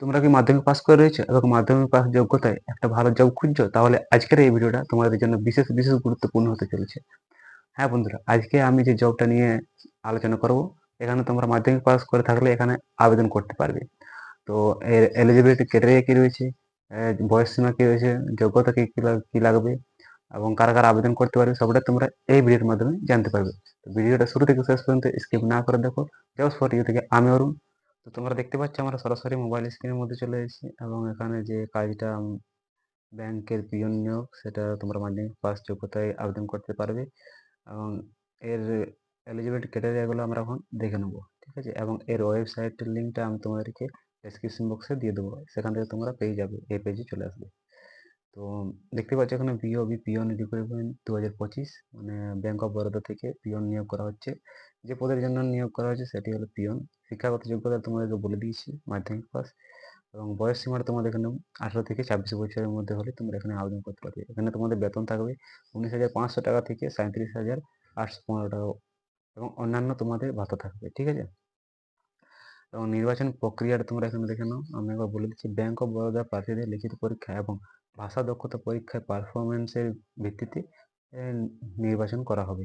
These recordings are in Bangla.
তোমরা কি মাধ্যমিক পাস করে রয়েছো? এবং মাধ্যমিক পাস যোগ্যতায় একটা ভালো জব খুঁজছো? তাহলে আজকের এই ভিডিওটা তোমাদের জন্য বিশেষ বিশেষ গুরুত্বপূর্ণ হতে চলেছে। হ্যাঁ বন্ধুরা, আজকে আমি যে জবটা নিয়ে আলোচনা করব, এখানে তোমরা মাধ্যমিক পাস করে থাকলে এখানে আবেদন করতে পারবে। তো এর এলিজিবিলিটি ক্রাইটেরিয়া কী রয়েছে? বয়স সীমা কী রয়েছে? যোগ্যতা কী কী লাগ- কী লাগবে? এবং কারা কারা আবেদন করতে পারবে? সবটা তোমরা এই ভিডিওর মাধ্যমে জানতে পারবে। ভিডিওটা শুরু থেকে শেষ পর্যন্ত স্কিপ না করে দেখো। জবস ফর ইউ থেকে আমি অরুণ তো তোমরা দেখতে পাচ্ছ আমরা সরাসরি মোবাইল স্ক্রিনের মধ্যে চলে এসেছি এবং এখানে যে কাজটা ব্যাংকের পিয়ন নিয়োগ, সেটা তোমরা মাধ্যমিক পাস যোগ্যতায় আবেদন করতে পারবে এবং এর এলিজিবিলিটি ক্রাইটেরিয়াগুলো আমরা এখন দেখে নেব, ঠিক আছে? এবং এর ওয়েবসাইটের লিঙ্কটা আমি তোমাদেরকে ডেসক্রিপশন বক্সে দিয়ে দেবো, সেখান থেকে তোমরা পেয়ে যাবে, এই পেজে চলে আসবে। তো দেখতে পাচ্ছ এখানে বিওবি পিয়ন রিক্রুটমেন্ট দু হাজার পঁচিশ মানে ব্যাঙ্ক অফ বরোদা থেকে পিয়ন নিয়োগ করা হচ্ছে। যে পদের জন্য নিয়োগ করা হচ্ছে সেটি হলো পিয়ন শিক্ষাগত যোগ্যতা তোমাদেরকে বলে দিয়েছি, মাধ্যমিক পাস। এবং বয়স সীমাটা তোমাদের এখানে আঠারো থেকে ছাব্বিশ বছরের মধ্যে হলে তোমরা এখানে আবেদন করতে পারবে এখানে তোমাদের বেতন থাকবে উনিশ হাজার পাঁচশো টাকা থেকে সাঁত্রিশ হাজার আটশো পনেরো টাকা এবং অন্যান্য তোমাদের ভাতা থাকবে, ঠিক আছে? এবং নির্বাচন প্রক্রিয়াটা তোমরা এখানে দেখে নাও। আমি একবার বলে দিচ্ছি। ব্যাঙ্ক অফ বরোদা প্রার্থীদের লিখিত পরীক্ষা এবং ভাষা দক্ষতা পরীক্ষায় পারফরমেন্সের ভিত্তিতে নির্বাচন করা হবে।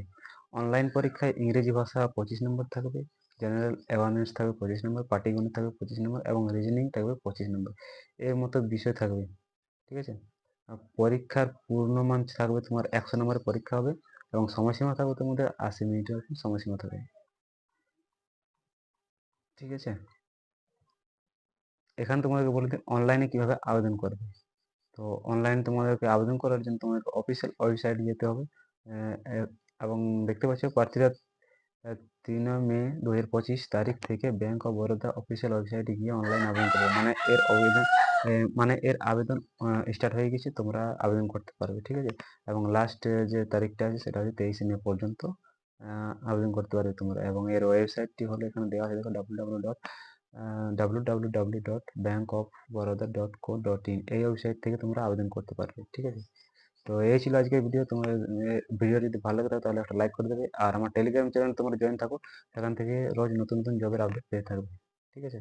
অনলাইন পরীক্ষায় ইংরেজি ভাষা পঁচিশ নম্বর থাকবে জেনারেল অ্যাওয়ারনেস থাকবে পঁচিশ নম্বর পাটিগণিত থাকবে পঁচিশ নম্বর এবং রিজনিং থাকবে পঁচিশ নম্বর। এর মতো বিষয় থাকবে, ঠিক আছে? পরীক্ষার পূর্ণমান থাকবে তোমার একশো নম্বরের পরীক্ষা হবে এবং সময়সীমা থাকবে তোমাদের আশি মিনিটের সময়সীমা থাকবে। ঠিক আছে? এখানে তোমাদেরকে বলে দিই অনলাইনে কীভাবে আবেদন করবে? তো অনলাইনে তোমাদেরকে আবেদন করার জন্য তোমাদেরকে অফিসিয়াল ওয়েবসাইট যেতে হবে। এবং দেখতে পাচ্ছ প্রার্থীরা তিন মে দু হাজার পঁচিশ তারিখ থেকে ব্যাঙ্ক অফ বরোদা অফিসিয়াল ওয়েবসাইটে গিয়ে অনলাইন আবেদন করবে। মানে এর আবেদন মানে এর আবেদন স্টার্ট হয়ে গেছে, তোমরা আবেদন করতে পারবে, ঠিক আছে? এবং লাস্ট যে তারিখটা আছে সেটা হচ্ছে তেইশে মে পর্যন্ত আবেদন করতে পারবে তোমরা। এবং এর ওয়েবসাইটটি হলো এখানে দেওয়া আছে, দেখো W W dot W dot bank of Baroda dot co dot in এই ওয়েবসাইট থেকে তোমরা আবেদন করতে পারবে, ঠিক আছে? তো এই ছিল আজকের ভিডিও তোমার ভিডিও যদি ভালো লাগে তাহলে একটা লাইক করে দেবে আর আমার টেলিগ্রাম চ্যানেল তোমরা জয়েন থাকো, সেখান থেকে রোজ নতুন নতুন জবের আপডেট পেয়ে থাকবে, ঠিক আছে?